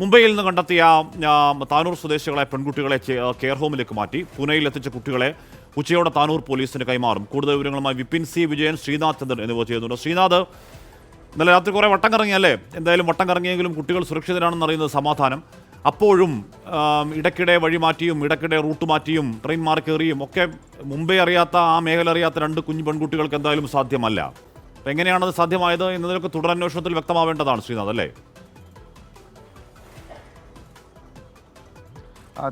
മുംബൈയിൽ നിന്ന് കണ്ടെത്തിയ താനൂർ സ്വദേശികളെ പെൺകുട്ടികളെ കെയർ ഹോമിലേക്ക് മാറ്റി. പൂനെയിൽ എത്തിച്ച കുട്ടികളെ ഉച്ചയോടെ താനൂർ പോലീസിന് കൈമാറും. കൂടുതൽ വിവരങ്ങളുമായി വിപിൻ സി വിജയൻ ശ്രീനാഥ് ചന്ദ്രൻ എന്നിവർ ചെയ്യുന്നുണ്ട്. ശ്രീനാഥ് ഇന്നലെ രാത്രി കുറേ വട്ടം കറങ്ങിയല്ലേ? എന്തായാലും വട്ടം കറങ്ങിയെങ്കിലും കുട്ടികൾ സുരക്ഷിതരാണെന്ന് അറിയുന്നത് സമാധാനം. അപ്പോഴും ഇടയ്ക്കിടെ വഴി മാറ്റിയും ഇടയ്ക്കിടെ റൂട്ട് മാറ്റിയും ട്രെയിൻ മാറി കയറിയും ഒക്കെ മുംബൈ അറിയാത്ത ആ മേഖല അറിയാത്ത രണ്ട് കുഞ്ഞു പെൺകുട്ടികൾക്ക് എന്തായാലും സാധ്യമല്ല. എങ്ങനെയാണത് സാധ്യമായത് എന്നതിലൊക്കെ തുടരന്വേഷണത്തിൽ വ്യക്തമാവേണ്ടതാണ് ശ്രീനാഥ് അല്ലേ?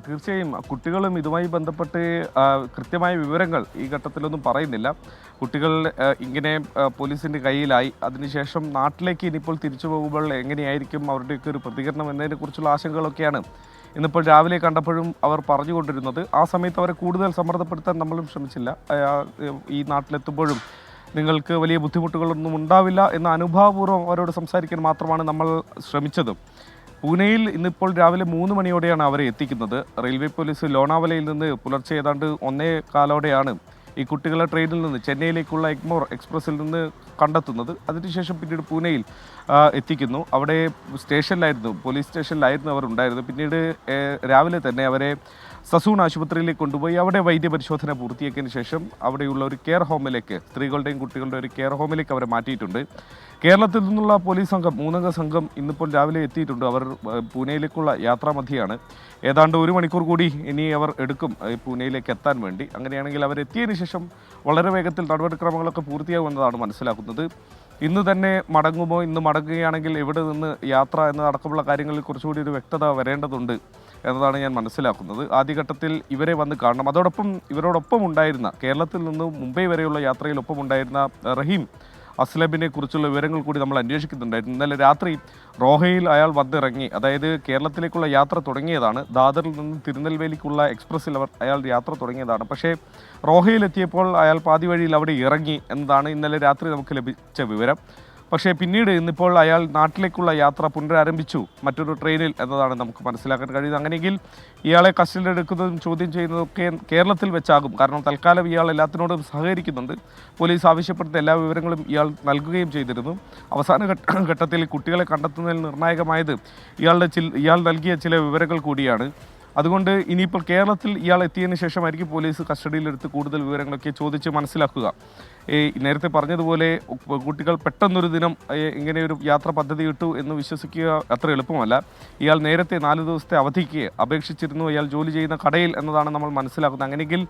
തീർച്ചയായും കുട്ടികളും ഇതുമായി ബന്ധപ്പെട്ട് കൃത്യമായ വിവരങ്ങൾ ഈ ഘട്ടത്തിലൊന്നും പറയുന്നില്ല. കുട്ടികൾ ഇങ്ങനെ പോലീസിന്റെ കയ്യിലായി. അതിനുശേഷം നാട്ടിലേക്ക് ഇനിയിപ്പോൾ തിരിച്ചു പോകുമ്പോൾ എങ്ങനെയായിരിക്കും അവരുടെയൊക്കെ ഒരു പ്രതികരണം എന്നതിനെക്കുറിച്ചുള്ള ആശങ്കകളൊക്കെയാണ് ഇന്നിപ്പോൾ രാവിലെ കണ്ടപ്പോഴും അവർ പറഞ്ഞുകൊണ്ടിരുന്നത്. ആ സമയത്ത് അവരെ കൂടുതൽ സമ്മർദ്ദപ്പെടുത്താൻ നമ്മളും ശ്രമിച്ചില്ല. ഈ നാട്ടിലെത്തുമ്പോഴും നിങ്ങൾക്ക് വലിയ ബുദ്ധിമുട്ടുകളൊന്നും ഉണ്ടാവില്ല എന്ന അനുഭാവപൂർവം അവരോട് സംസാരിക്കാൻ മാത്രമാണ് നമ്മൾ ശ്രമിച്ചത്. പൂനെയിൽ ഇന്നിപ്പോൾ രാവിലെ മൂന്ന് മണിയോടെയാണ് അവരെ എത്തിക്കുന്നത്. റെയിൽവേ പോലീസ് ലോണാവലയിൽ നിന്ന് പുലർച്ചെ ഏതാണ്ട് ഒന്നേ കാലോടെയാണ് ഈ കുട്ടികളെ ട്രെയിനിൽ നിന്ന് ചെന്നൈയിലേക്കുള്ള എഗ്മോർ എക്സ്പ്രസ്സിൽ നിന്ന് കണ്ടെത്തുന്നത്. അതിനുശേഷം പിന്നീട് പൂനെയിൽ എത്തിക്കുന്നു. അവിടെ സ്റ്റേഷനിലായിരുന്നു പോലീസ് സ്റ്റേഷനിലായിരുന്നു അവർ ഉണ്ടായിരുന്നത്. പിന്നീട് രാവിലെ തന്നെ അവരെ സസൂൺ ആശുപത്രിയിലേക്ക് കൊണ്ടുപോയി. അവിടെ വൈദ്യപരിശോധന പൂർത്തിയാക്കിയതിന് ശേഷം അവിടെയുള്ള ഒരു കെയർ ഹോമിലേക്ക് സ്ത്രീകളുടെയും കുട്ടികളുടെ ഒരു കെയർ ഹോമിലേക്ക് അവരെ മാറ്റിയിട്ടുണ്ട്. കേരളത്തിൽ നിന്നുള്ള പോലീസ് സംഘം മൂന്നംഗ സംഘം ഇന്നിപ്പോൾ രാവിലെ എത്തിയിട്ടുണ്ട്. അവർ പൂനെയിലേക്കുള്ള യാത്രാമധ്യയാണ് ഏതാണ്ട് ഒരു മണിക്കൂർ കൂടി ഇനി അവർ എടുക്കും പൂനെയിലേക്ക് എത്താൻ വേണ്ടി. അങ്ങനെയാണെങ്കിൽ അവരെത്തിയതിന് ശേഷം വളരെ വേഗത്തിൽ നടപടിക്രമങ്ങളൊക്കെ പൂർത്തിയാകുമെന്നതാണ് മനസ്സിലാക്കുന്നത്. ഇന്ന് തന്നെ മടങ്ങുമോ? ഇന്ന് മടങ്ങുകയാണെങ്കിൽ എവിടെ നിന്ന് യാത്ര എന്നതടക്കമുള്ള കാര്യങ്ങളിൽ കുറച്ചുകൂടി ഒരു വ്യക്തത വരേണ്ടതുണ്ട്. എന്നതാണ് ഞാൻ മനസ്സിലാക്കുന്നത്. ആദ്യഘട്ടത്തിൽ ഇവരെ വന്ന് കാണണം. അതോടൊപ്പം ഇവരോടൊപ്പം ഉണ്ടായിരുന്ന കേരളത്തിൽ നിന്ന് മുംബൈ വരെയുള്ള യാത്രയിൽ ഒപ്പം ഉണ്ടായിരുന്ന റഹീം അസ്ലബിനെ കുറിച്ചുള്ള വിവരങ്ങൾ കൂടി നമ്മൾ അന്വേഷിക്കുന്നുണ്ടായിരുന്നു. ഇന്നലെ രാത്രി റോഹയിൽ അയാൾ വന്നിറങ്ങി അതായത് കേരളത്തിലേക്കുള്ള യാത്ര തുടങ്ങിയതാണ്. ദാദറിൽ നിന്ന് തിരുനെൽവേലിക്കുള്ള എക്സ്പ്രസ്സിൽ അവർ അയാൾ യാത്ര തുടങ്ങിയതാണ്. പക്ഷേ റോഹയിലെത്തിയപ്പോൾ അയാൾ പാതി വഴിയിൽ അവിടെ ഇറങ്ങി എന്നതാണ് ഇന്നലെ രാത്രി നമുക്ക് ലഭിച്ച വിവരം. പക്ഷേ പിന്നീട് ഇന്നിപ്പോൾ അയാൾ നാട്ടിലേക്കുള്ള യാത്ര പുനരാരംഭിച്ചു. മറ്റൊരു ട്രെയിനിൽ എന്നതാണ് നമുക്ക് മനസ്സിലാക്കാൻ കഴിയുന്നത്. അങ്ങനെയെങ്കിൽ ഇയാളെ കസ്റ്റഡിയിലെടുക്കുന്നതും ചോദ്യം ചെയ്യുന്നതൊക്കെ കേരളത്തിൽ വെച്ചാകും. കാരണം തൽക്കാലം ഇയാൾ എല്ലാത്തിനോടും സഹകരിക്കുന്നുണ്ട്. പോലീസ് ആവശ്യപ്പെടുന്ന എല്ലാ വിവരങ്ങളും ഇയാൾ നൽകുകയും ചെയ്തിരുന്നു. അവസാന ഘട്ടത്തിൽ കുട്ടികളെ കണ്ടെത്തുന്നതിൽ നിർണായകമായത് ഇയാളുടെ ഇയാൾ നൽകിയ ചില വിവരങ്ങൾ കൂടിയാണ്. അതുകൊണ്ട് ഇനിയിപ്പോൾ കേരളത്തിൽ ഇയാൾ എത്തിയതിന് ശേഷമായിരിക്കും പോലീസ് കസ്റ്റഡിയിലെടുത്ത് കൂടുതൽ വിവരങ്ങളൊക്കെ ചോദിച്ച് മനസ്സിലാക്കുക. ഈ നേരത്തെ പറഞ്ഞതുപോലെ കുട്ടികൾ പെട്ടെന്നൊരു ദിനം ഇങ്ങനെ ഒരു യാത്ര പദ്ധതി ഇട്ടു എന്ന് വിശ്വസിക്കുക അത്ര എളുപ്പമല്ല. ഇയാൾ നേരത്തെ നാല് ദിവസത്തെ അവധിക്ക് അപേക്ഷിച്ചിരുന്നു. ഇയാൾ ജോലി ചെയ്യുന്ന കടയിൽ എന്നതാണ് നമ്മൾ മനസ്സിലാക്കുന്നത്. അങ്ങനെയെങ്കിൽ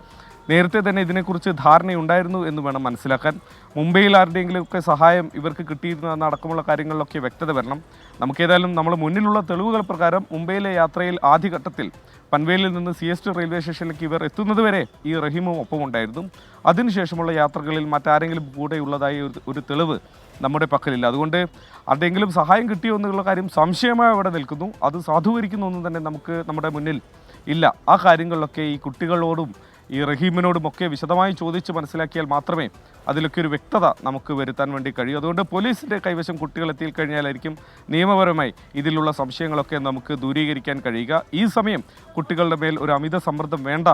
നേരത്തെ തന്നെ ഇതിനെക്കുറിച്ച് ധാരണയുണ്ടായിരുന്നു എന്ന് വേണം മനസ്സിലാക്കാൻ. മുംബൈയിൽ ആരുടെയെങ്കിലുമൊക്കെ സഹായം ഇവർക്ക് കിട്ടിയിരുന്നു എന്ന അടക്കമുള്ള കാര്യങ്ങളിലൊക്കെ വ്യക്തത വരണം. നമുക്കേതായാലും നമ്മൾ മുന്നിലുള്ള തെളിവുകൾ പ്രകാരം മുംബൈയിലെ യാത്രയിൽ ആദ്യഘട്ടത്തിൽ പൻവേലിൽ നിന്ന് സി എസ് ടി റെയിൽവേ സ്റ്റേഷനിലേക്ക് ഇവർ എത്തുന്നത് വരെ ഈ റഹീമും ഒപ്പമുണ്ടായിരുന്നു. അതിനുശേഷമുള്ള യാത്രകളിൽ മറ്റാരെങ്കിലും കൂടെയുള്ളതായി ഒരു ഒരു തെളിവ് നമ്മുടെ പക്കലില്ല. അതുകൊണ്ട് ആരുടെയെങ്കിലും സഹായം കിട്ടിയോ എന്നുള്ള കാര്യം സംശയമായി അവിടെ നിൽക്കുന്നു. അത് സാധൂകരിക്കുന്നു ഒന്നും തന്നെ നമുക്ക് നമ്മുടെ മുന്നിൽ ഇല്ല. ആ കാര്യങ്ങളിലൊക്കെ ഈ കുട്ടികളോടും ഈ റഹീമിനോടും ഒക്കെ വിശദമായി ചോദിച്ച് മനസ്സിലാക്കിയാൽ മാത്രമേ അതിലൊക്കെ ഒരു വ്യക്തത നമുക്ക് വരുത്താൻ വേണ്ടി കഴിയൂ. അതുകൊണ്ട് പോലീസിന്റെ കൈവശം കുട്ടികൾ എത്തിക്കഴിഞ്ഞാലായിരിക്കും നിയമപരമായി ഇതിലുള്ള സംശയങ്ങളൊക്കെ നമുക്ക് ദൂരീകരിക്കാൻ കഴിയുക. ഈ സമയം കുട്ടികളുടെ മേൽ ഒരു അമിത സമ്മർദ്ദം വേണ്ട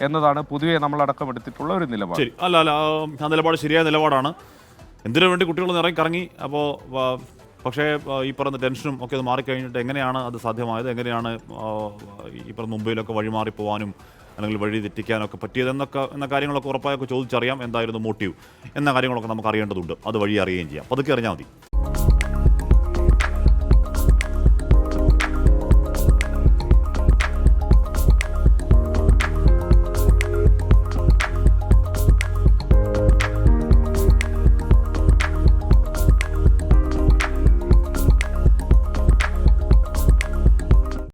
എന്നതാണ് പൊതുവെ നമ്മളടക്കം എടുത്തിട്ടുള്ള ഒരു നിലപാട്. ശരി. അല്ല അല്ല ആ, നിലപാട് ശരിയായ നിലപാടാണ്. എന്തിനു വേണ്ടി കുട്ടികൾ നിറയെ കറങ്ങി അപ്പോൾ പക്ഷേ ഈ പറഞ്ഞ ടെൻഷനും ഒക്കെ അത് മാറിക്കഴിഞ്ഞിട്ട് എങ്ങനെയാണ് അത് സാധ്യമായത്? എങ്ങനെയാണ് ഈ പറഞ്ഞ മുംബൈയിലൊക്കെ വഴിമാറി പോകാനും അല്ലെങ്കിൽ വഴി തെറ്റിക്കാനൊക്കെ പറ്റിയതെന്നൊക്കെ എന്ന കാര്യങ്ങളൊക്കെ ഉറപ്പായൊക്കെ ചോദിച്ചറിയാം എന്തായിരുന്നു മോട്ടീവ് എന്ന കാര്യങ്ങളൊക്കെ നമുക്ക് അറിയേണ്ടതുണ്ട് അത് വഴി അറിയുകയും ചെയ്യാം. പതുക്കെ അറിഞ്ഞാൽ മതി.